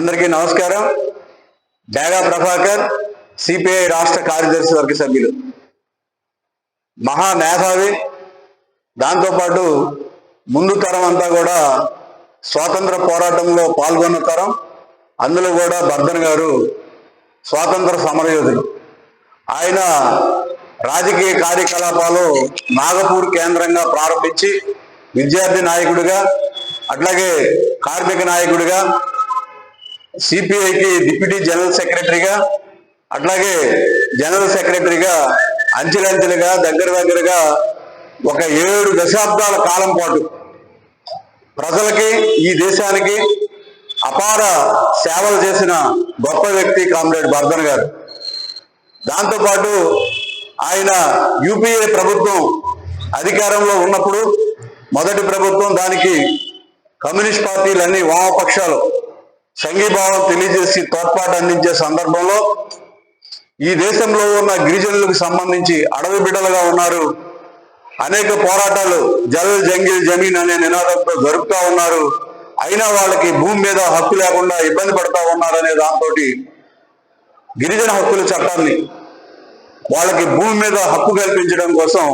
అందరికీ నమస్కారం. డేగా ప్రభాకర్ సిపిఐ రాష్ట్ర కార్యదర్శి వర్గ సభ్యులు. మహా మేధావి దాంతోపాటు ముందు తరం అంతా కూడా స్వాతంత్ర పోరాటంలో పాల్గొన్న తరం. అందులో కూడా బర్ధన్ గారు స్వాతంత్ర సమరయోధులు. ఆయన రాజకీయ కార్యకలాపాలు నాగపూర్ కేంద్రంగా ప్రారంభించి విద్యార్థి నాయకుడిగా అట్లాగే కార్మిక నాయకుడిగా సిపిఐకి డిప్యూటీ జనరల్ సెక్రటరీగా అట్లాగే జనరల్ సెక్రటరీగా అంచెలంచెలుగా దగ్గర దగ్గరగా ఒక ఏడు దశాబ్దాల కాలం పాటు ప్రజలకి ఈ దేశానికి అపార సేవలు చేసిన గొప్ప వ్యక్తి కామ్రేడ్ బర్ధన్ గారు. దాంతోపాటు ఆయన యూపీఏ ప్రభుత్వం అధికారంలో ఉన్నప్పుడు మొదటి ప్రభుత్వం దానికి కమ్యూనిస్ట్ పార్టీలన్నీ వామపక్షాలు సంఘీభావం తెలియజేసి తోడ్పాటు అందించే సందర్భంలో ఈ దేశంలో ఉన్న గిరిజనులకు సంబంధించి అడవి బిడ్డలుగా ఉన్నారు. అనేక పోరాటాలు జల్ జంగిల్ జమీన్ అనే నినాదంతో జరుపుతా ఉన్నారు. అయినా వాళ్ళకి భూమి మీద హక్కు లేకుండా ఇబ్బంది పడతా ఉన్నారు అనే దాంతో గిరిజన హక్కుల చట్టాన్ని వాళ్ళకి భూమి మీద హక్కు కల్పించడం కోసం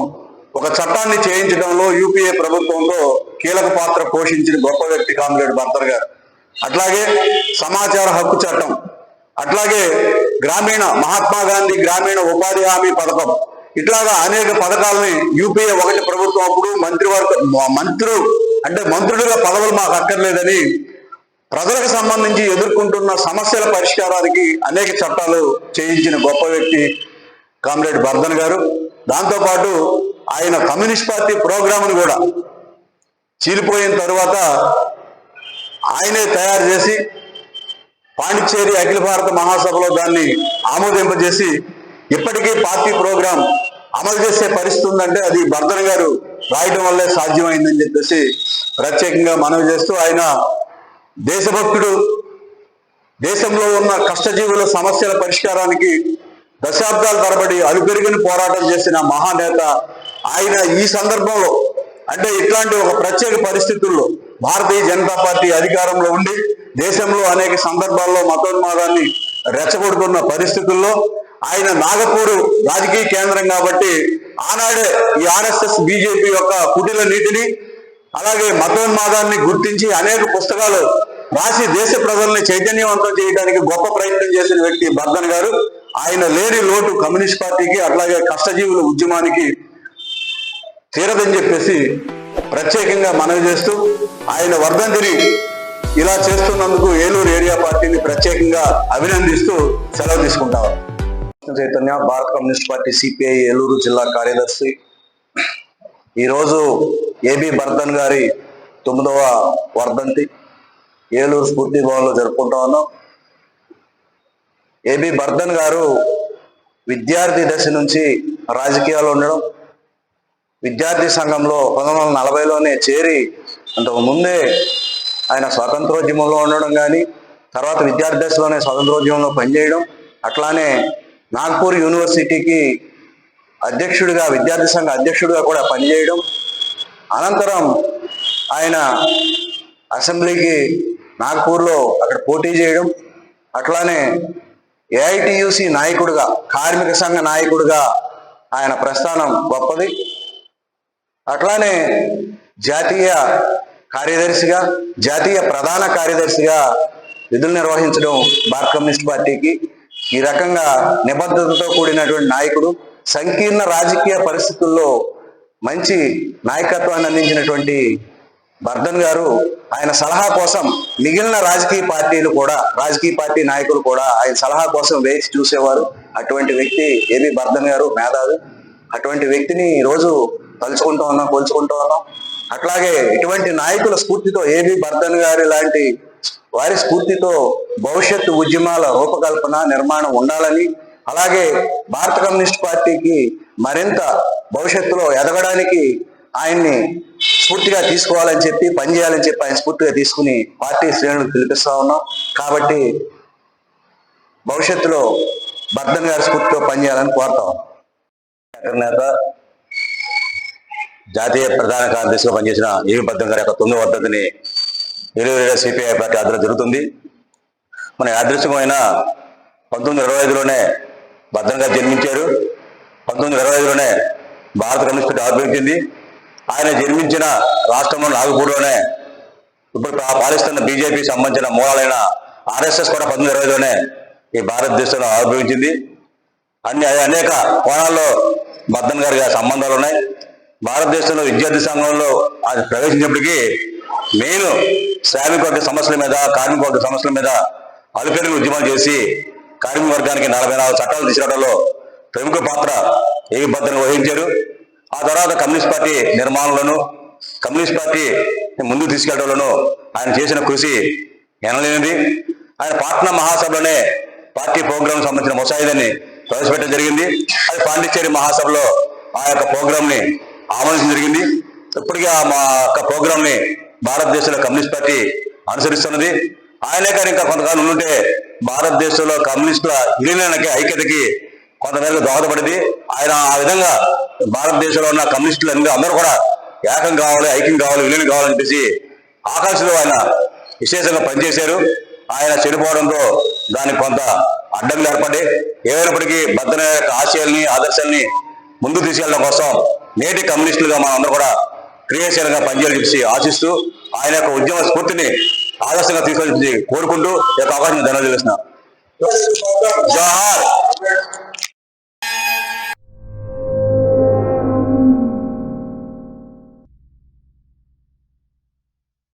ఒక చట్టాన్ని చేయించడంలో యూపీఏ ప్రభుత్వంలో కీలక పాత్ర పోషించిన గొప్ప వ్యక్తి కామ్రేడ్ బర్దర్ గారు. అట్లాగే సమాచార హక్కు చట్టం అట్లాగే గ్రామీణ మహాత్మా గాంధీ గ్రామీణ ఉపాధి హామీ పథకం. ఇట్లాగా అనేక పథకాలని యూపీఏ ఒకటి ప్రభుత్వం అప్పుడు మంత్రివర్గ మంత్రులు అంటే మంత్రులుగా పదవులు మాకు అక్కర్లేదని ప్రజలకు సంబంధించి ఎదుర్కొంటున్న సమస్యల పరిష్కారానికి అనేక చట్టాలు చేయించిన గొప్ప వ్యక్తి కామ్రేడ్ బర్ధన్ గారు. దాంతోపాటు ఆయన కమ్యూనిస్ట్ పార్టీ ప్రోగ్రామ్ను కూడా చీలిపోయిన తరువాత ఆయనే తయారు చేసి పాండిచ్చేరి అఖిల భారత మహాసభలో దాన్ని ఆమోదింపజేసి ఇప్పటికీ పార్టీ ప్రోగ్రాం అమలు చేసే పరిస్థితి ఉందంటే అది భర్తన్ గారు రాయటం వల్లే సాధ్యమైందని చెప్పేసి ప్రత్యేకంగా మనవి చేస్తూ ఆయన దేశభక్తుడు దేశంలో ఉన్న కష్టజీవుల సమస్యల పరిష్కారానికి దశాబ్దాల తరబడి అలుపెరిగిన పోరాటం చేసిన మహానేత ఆయన ఈ సందర్భంలో అంటే ఇట్లాంటి ఒక ప్రత్యేక పరిస్థితుల్లో భారతీయ జనతా పార్టీ అధికారంలో ఉండి దేశంలో అనేక సందర్భాల్లో మతోన్మాదాన్ని రెచ్చగొడుతున్న పరిస్థితుల్లో ఆయన నాగపూర్ రాజకీయ కేంద్రం కాబట్టి ఆనాడే ఈ ఆర్ఎస్ఎస్ బీజేపీ యొక్క కుటిల నీతిని అలాగే మతోన్మాదాన్ని గుర్తించి అనేక పుస్తకాలు రాసి దేశ ప్రజల్ని చైతన్యవంతం చేయడానికి గొప్ప ప్రయత్నం చేసిన వ్యక్తి బర్ధన్ గారు. ఆయన లేని లోటు కమ్యూనిస్ట్ పార్టీకి అట్లాగే కష్టజీవుల ఉద్యమానికి తీరదని చెప్పేసి ప్రత్యేకంగా మనవి చేస్తూ ఆయన వర్ధంతిని ఇలా చేస్తున్నందుకు ఏలూరు ఏరియా పార్టీని ప్రత్యేకంగా అభినందిస్తూ సెలవు తీసుకుంటాం చైతన్య భారత కమ్యూనిస్ట్ పార్టీ సిపిఐ ఏలూరు జిల్లా కార్యదర్శి. ఈరోజు ఏబి బర్ధన్ గారి తొమ్మిదవ వర్ధంతి ఏలూరు స్ఫూర్తి భవన్లో జరుపుకుంటా ఉన్నాం. ఏబి బర్ధన్ గారు విద్యార్థి దశ నుంచి రాజకీయాల్లో ఉండడం విద్యార్థి సంఘంలో పంతొమ్మిది వందల నలభైలోనే చేరి అంతకు ముందే ఆయన స్వాతంత్రోద్యమంలో ఉండడం కానీ తర్వాత విద్యార్థశలోనే స్వాతంత్రోద్యమంలో పనిచేయడం అట్లానే నాగ్పూర్ యూనివర్సిటీకి అధ్యక్షుడిగా విద్యార్థి సంఘ అధ్యక్షుడిగా కూడా పనిచేయడం. అనంతరం ఆయన అసెంబ్లీకి నాగ్పూర్లో అక్కడ పోటీ చేయడం. అట్లానే ఏఐటియుసి నాయకుడిగా కార్మిక సంఘ నాయకుడిగా ఆయన ప్రస్థానం గొప్పది. అట్లానే జాతీయ కార్యదర్శిగా జాతీయ ప్రధాన కార్యదర్శిగా విధులు నిర్వహించడం భారత కమ్యూనిస్ట్ పార్టీకి ఈ రకంగా నిబద్ధతతో కూడినటువంటి నాయకుడు సంకీర్ణ రాజకీయ పరిస్థితుల్లో మంచి నాయకత్వాన్ని అందించినటువంటి బర్ధన్ గారు ఆయన సలహా కోసం మిగిలిన రాజకీయ పార్టీలు కూడా రాజకీయ పార్టీ నాయకులు కూడా ఆయన సలహా కోసం వేచి చూసేవారు. అటువంటి వ్యక్తి ఏబి బర్ధన్ గారు మేధావి. అటువంటి వ్యక్తిని ఈరోజు రోజు తలుచుకుంటూ ఉన్నాం కొలుచుకుంటూ ఉన్నాం. అట్లాగే ఇటువంటి నాయకుల స్ఫూర్తితో ఏబి బర్ధన్ గారి లాంటి వారి స్ఫూర్తితో భవిష్యత్తు ఉద్యమాల రూపకల్పన నిర్మాణం ఉండాలని అలాగే భారత కమ్యూనిస్ట్ పార్టీకి మరింత భవిష్యత్తులో ఎదగడానికి ఆయన్ని స్ఫూర్తిగా తీసుకోవాలని చెప్పి పనిచేయాలని చెప్పి ఆయన స్ఫూర్తిగా తీసుకుని పార్టీ శ్రేణులకు పిలిపిస్తా ఉన్నాం. కాబట్టి భవిష్యత్తులో బర్ధన్ గారి స్ఫూర్తితో పనిచేయాలని కోరుతాం నేత జాతీయ ప్రధాన కార్యదర్శిగా పనిచేసిన ఏవి బద్దం గారి యొక్క తొమ్మిది వద్దతిని ఏలూరు సిపిఐ పార్టీ ఆధ్వర్యం జరుగుతుంది. మన యాదృశ్యమైన పంతొమ్మిది ఇరవై ఐదులోనే భద్రం గారు జన్మించారు. పంతొమ్మిది ఇరవై ఐదులోనే భారత కమ్యూనిస్ట్ పార్టీ ఆవిర్భవించింది. ఆయన జన్మించిన రాష్ట్రంలో నాగపూర్లోనే ఇప్పుడు పాలిస్తున్న బీజేపీ సంబంధించిన మూలాలైన ఆర్ఎస్ఎస్ కూడా పంతొమ్మిది ఇరవైలోనే ఈ భారతదేశంలో ఆవిర్భవించింది. అన్ని అనేక కోణాల్లో భద్రం గారి సంబంధాలు ఉన్నాయి. భారతదేశంలో విద్యార్థి సంఘంలో అది ప్రవేశించినప్పటికీ మెయిన్ శ్రామిక వర్గ సమస్యల మీద కార్మిక వర్గ సమస్యల మీద అలుపెరుగు ఉద్యమాలు చేసి కార్మిక వర్గానికి నలభై నాలుగు చట్టాలు తీసుకురావడంలో ప్రముఖ పాత్ర ఏవి భద్రంగా వహించారు. ఆ తర్వాత కమ్యూనిస్ట్ పార్టీ నిర్మాణంలోను కమ్యూనిస్ట్ పార్టీ ముందుకు తీసుకెళ్ళడంలోనూ ఆయన చేసిన కృషి ఎనలేనిది. ఆయన పాట్నా మహాసభలోనే పార్టీ ప్రోగ్రాం సంబంధించిన ముసాయిదాన్ని ప్రవేశపెట్టడం జరిగింది. అది పాండిచ్చేరి మహాసభలో ఆ యొక్క ప్రోగ్రామ్ని ఆమోదించడం జరిగింది. ఇప్పటికీ ఆ మా యొక్క ప్రోగ్రామ్ని భారతదేశంలో కమ్యూనిస్ట్ పార్టీ అనుసరిస్తున్నది. ఆయనే కానీ ఇంకా కొంతకాలం ఉంటే భారతదేశంలో కమ్యూనిస్టుల విలీనానికి ఐక్యతకి కొంతమేరకు దోహదపడింది. ఆయన ఆ విధంగా భారతదేశంలో ఉన్న కమ్యూనిస్టులు అందరూ అందరూ కూడా ఏకం కావాలి ఐక్యం కావాలి విలీనం కావాలని చెప్పేసి ఆకాశంలో ఆయన విశేషంగా పనిచేశారు. ఆయన చనిపోవడంతో దానికి కొంత అడ్డంకులు ఏర్పడి ఏమైనప్పటికీ భద్రత యొక్క ఆశయాల్ని ఆదర్శాల్ని ముందు తీసుకెళ్ళడం కోసం నేటి కమ్యూనిస్టులుగా మనం అందరూ కూడా క్రియాశీలంగా పనిచేయాలని చెప్పి ఆశిస్తూ ఆయన యొక్క ఉద్యమ స్ఫూర్తిని ఆదర్శంగా తీసుకొని కోరుకుంటూ ఈ యొక్క అవకాశం ధన్యవాదాలు తెలుస్తున్నా జోహార్!